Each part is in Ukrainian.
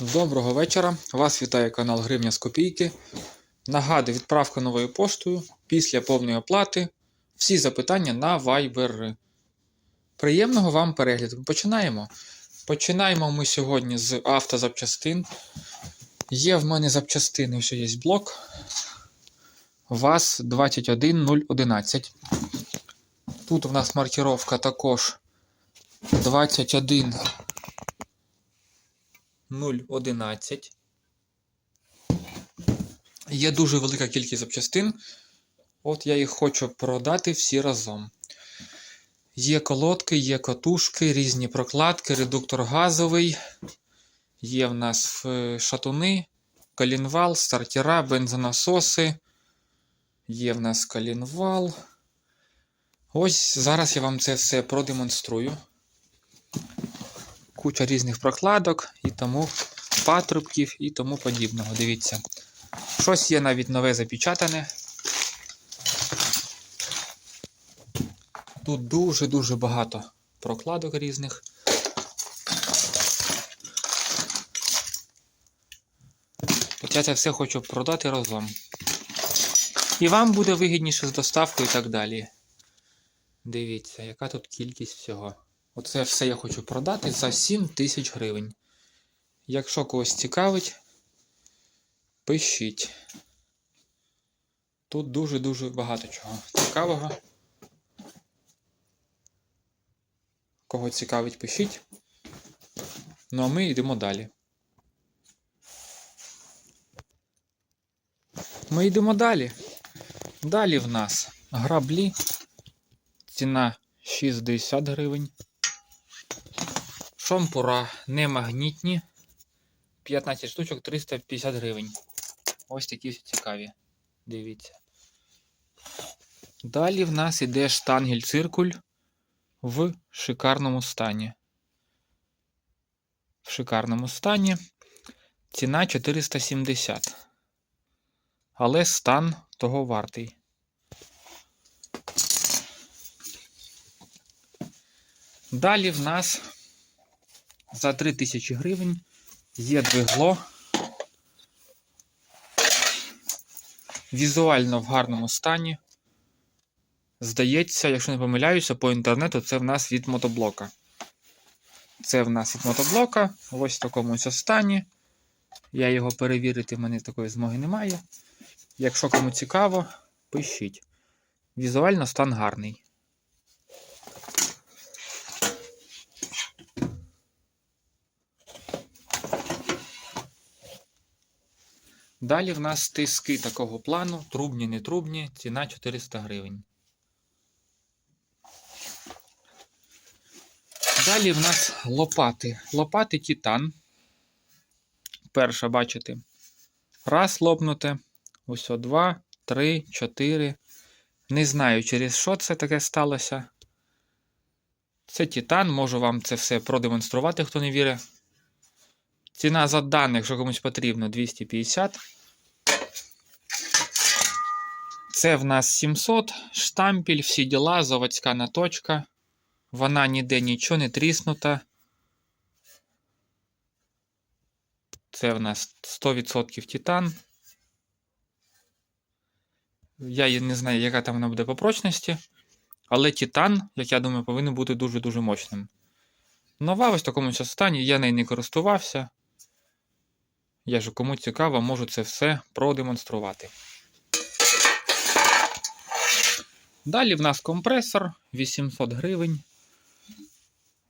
Доброго вечора. Вас вітає канал Гривня з Копійки. Нагадую, відправка новою поштою після повної оплати. Всі запитання на Viber. Приємного вам перегляду. Починаємо. Починаємо ми сьогодні з автозапчастин. Є в мене запчастини, ось є блок. ВАЗ 21011. Тут у нас маркіровка також 21 0,11. Є дуже велика кількість запчастин. От я їх хочу продати всі разом. Є колодки, є катушки, різні прокладки, редуктор газовий. Є в нас е, шатуни, колінвал, стартера, бензонасоси. Є в нас колінвал. Ось зараз я вам це все продемонструю куча різних прокладок і тому патрубків і тому подібного. Дивіться. Щось є навіть нове запечатане. Тут дуже-дуже багато прокладок різних. От я це все хочу продати разом. І вам буде вигідніше з доставкою і так далі. Дивіться, яка тут кількість всього. Оце все я хочу продати за 7 тисяч гривень. Якщо когось цікавить, пишіть. Тут дуже-дуже багато чого цікавого. Кого цікавить, пишіть. Ну а ми йдемо далі. Ми йдемо далі. Далі в нас граблі. Ціна 60 гривень. Шампура немагнітні. 15 штучок 350 гривень. Ось такі цікаві. Дивіться. Далі в нас іде штангель циркуль в шикарному стані. В шикарному стані. Ціна 470. Але стан того вартий. Далі в нас за 3000 гривень є двигло. Візуально в гарному стані. Здається, якщо не помиляюся, по інтернету це в нас від мотоблока. Це в нас від мотоблока. Ось в такому ось стані. Я його перевірити, в мене такої змоги немає. Якщо кому цікаво, пишіть. Візуально стан гарний. Далі в нас тиски такого плану, трубні, не трубні, ціна 400 гривень. Далі в нас лопати. Лопати Титан. Перша, бачите, раз лопнуте. Ось о, два, три, чотири. Не знаю, через що це таке сталося. Це Титан, можу вам це все продемонструвати, хто не вірить. Ціна за даних, якщо комусь потрібно, 250. Це в нас 700, штампіль, всі діла, заводська наточка. Вона ніде нічого не тріснута. Це в нас 100% титан. Я не знаю, яка там вона буде по прочності. Але титан, як я думаю, повинен бути дуже-дуже мощним. Нова ось в такому стані, я нею не користувався. Я ж кому цікаво, можу це все продемонструвати. Далі в нас компресор 800 гривень.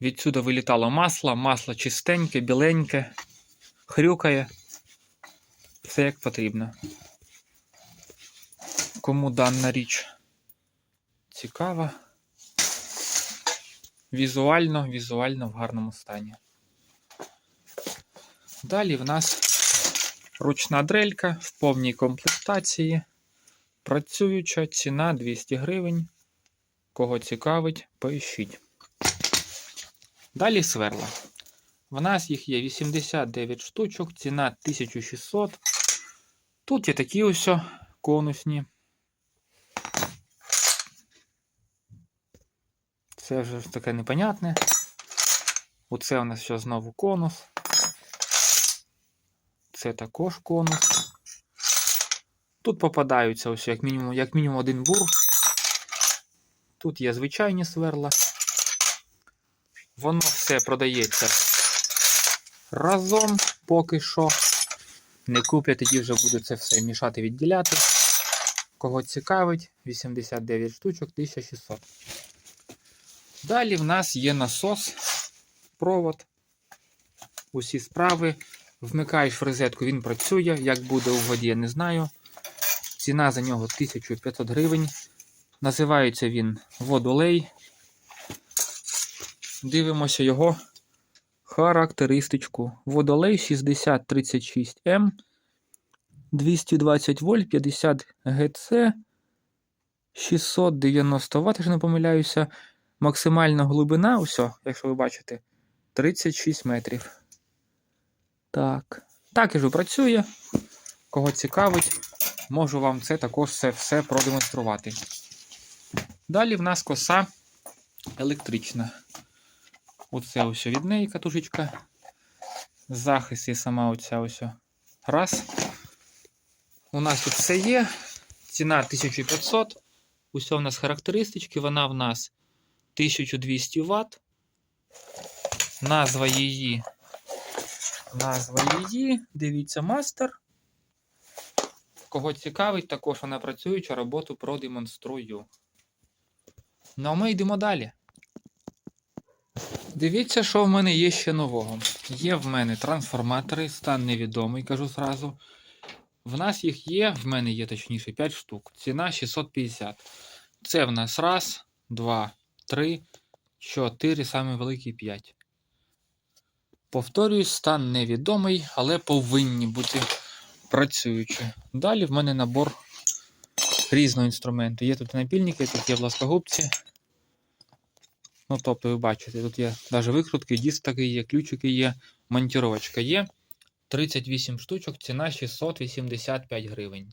Відсюди вилітало масло, масло чистеньке, біленьке, хрюкає. Все як потрібно. Кому дана річ цікава. Візуально, візуально в гарному стані. Далі в нас ручна дрелька в повній комплектації. Працююча ціна 200 гривень. Кого цікавить, пишіть. Далі сверла. В нас їх є 89 штучок, ціна 1600. Тут є такі ось конусні. Це вже таке непонятне. Оце у нас ще знову конус. Це також конус. Тут попадаються ось як мінімум, як мінімум один бур. Тут є звичайні сверла. Воно все продається разом поки що. Не куплять, тоді вже буду це все мішати, відділяти. Кого цікавить, 89 штучок, 1600. Далі в нас є насос, провод. Усі справи. Вмикаєш в розетку, він працює. Як буде у воді, я не знаю. Ціна за нього 1500 гривень. Називається він водолей. Дивимося його характеристичку. Водолей 6036М. 220 вольт, 50 ГЦ, 690 Вт, якщо не помиляюся. Максимальна глибина, усе, якщо ви бачите, 36 метрів. Так. Так і ж працює. Кого цікавить, можу вам це також все, все продемонструвати. Далі в нас коса електрична. Оце ось від неї катушечка. Захист і сама оця ось. Раз. У нас тут все є. Ціна 1500. Усе у нас характеристички. Вона в нас 1200 Вт. Назва її. Назва її. Дивіться, мастер. Кого цікавить, також вона працююча, роботу продемонструю. Ну а ми йдемо далі. Дивіться, що в мене є ще нового. Є в мене трансформатори, стан невідомий, кажу зразу. В нас їх є, в мене є точніше 5 штук. Ціна 650. Це в нас раз, два, три, чотири, саме великий 5. Повторюсь, стан невідомий, але повинні бути працюючі. Далі в мене набор різного інструменту. Є тут напільники, тут є пласкогубці. Ну, тобто, ви бачите, тут є навіть викрутки, диск такий є, ключики є, монтіровочка є. 38 штучок, ціна 685 гривень.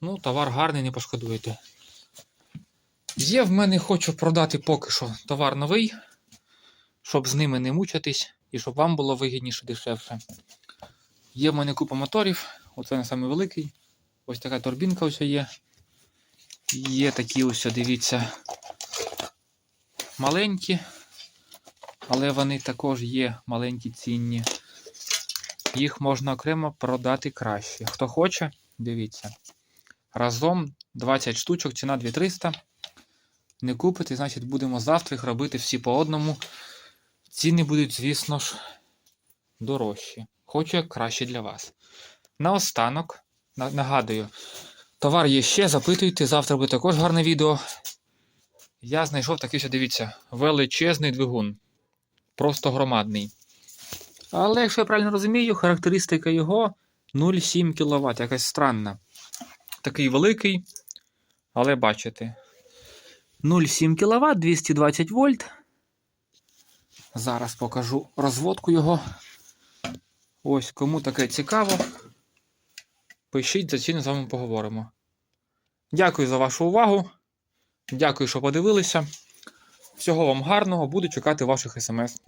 Ну, товар гарний, не пошкодуєте. Є в мене, хочу продати поки що товар новий, щоб з ними не мучитись і щоб вам було вигідніше дешевше. Є в мене купа моторів, оце не самий великий. Ось така турбінка ось є. Є такі ось, дивіться, маленькі, але вони також є маленькі цінні. Їх можна окремо продати краще. Хто хоче, дивіться. Разом 20 штучок, ціна 2300. Не купите, значить, будемо завтра їх робити всі по одному. Ціни будуть, звісно ж, дорожчі. Хочу як краще для вас. Наостанок, нагадую, товар є ще, запитуйте, завтра буде також гарне відео. Я знайшов такий, що дивіться, величезний двигун. Просто громадний. Але, якщо я правильно розумію, характеристика його 0,7 кВт, якась странна. Такий великий, але бачите. 0,7 кВт, 220 вольт. Зараз покажу розводку його. Ось, кому таке цікаво. Пишіть, за ціну з вами поговоримо. Дякую за вашу увагу. Дякую, що подивилися. Всього вам гарного, буду чекати ваших смс.